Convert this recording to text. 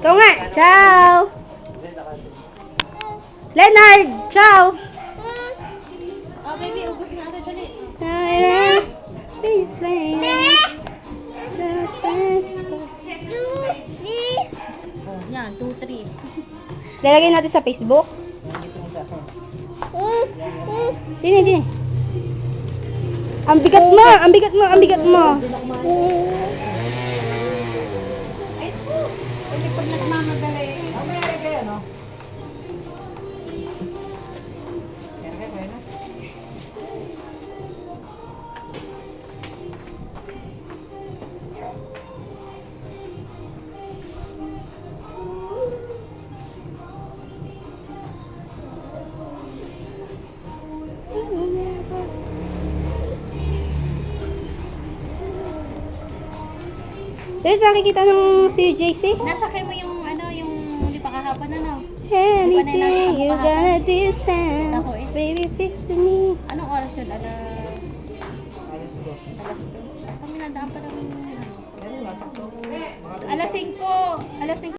Ikaw nga. Ciao. Leonard, ciao. Oh, baby, ubos na agad dali. Please, please. Oh, yan, 2, 3. Lalagay natin sa Facebook. Dini, dini. Ang bigat mo, ang bigat mo, ang bigat mo. Dito nakikita ng si JC. Nasakay mo yung, ano, yung huli pa kahapon, ano? Anything you gonna distance, Ako eh. baby fix to me. Anong oras yun? Ala, Alas dos. alas 2. Kami nandaan pa ng, ano? Alas 5. Alas 5.